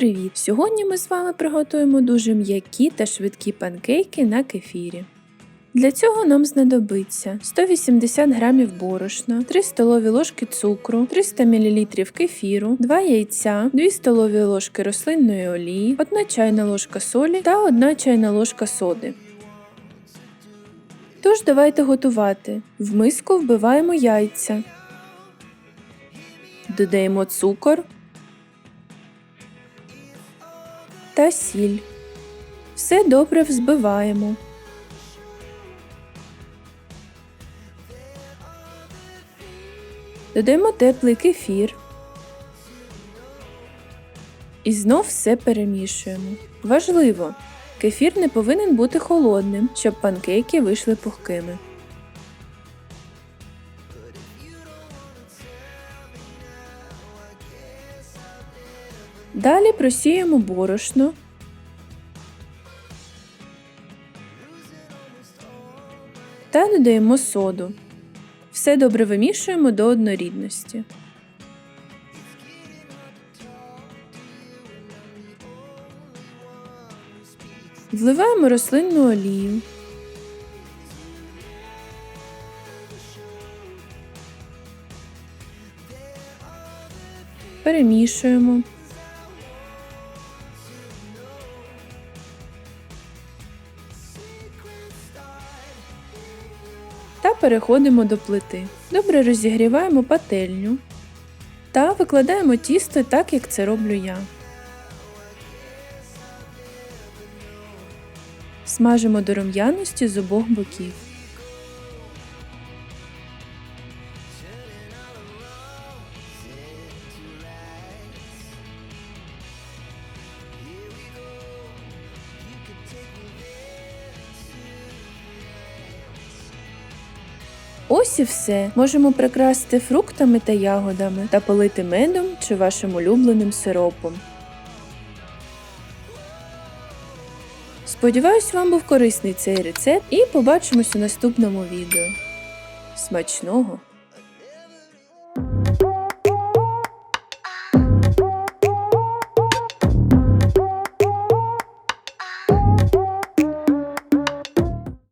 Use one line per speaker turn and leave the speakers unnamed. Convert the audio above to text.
привіт! Сьогодні ми з вами приготуємо дуже м'які та швидкі панкейки на кефірі. Для цього нам знадобиться 180 г борошна, 3 столові ложки цукру, 300 мл кефіру, 2 яйця, 2 столові ложки рослинної олії, 1 чайна ложка солі та 1 чайна ложка соди. Тож давайте готувати. В миску вбиваємо яйця. Додаємо цукор та сіль. Все добре взбиваємо. Додаємо теплий кефір. І знов все перемішуємо. Важливо! Кефір не повинен бути холодним, щоб панкейки вийшли пухкими. Далі просіємо борошно. Та додаємо соду. Все добре вимішуємо до однорідності. Вливаємо рослинну олію. Перемішуємо. Та переходимо до плити. Добре розігріваємо пательню та викладаємо тісто так, як це роблю я. Смажимо до рум'яності з обох боків. Ось і все. Можемо прикрасити фруктами та ягодами та полити медом чи вашим улюбленим сиропом. Сподіваюсь, вам був корисний цей рецепт і побачимось у наступному відео. Смачного!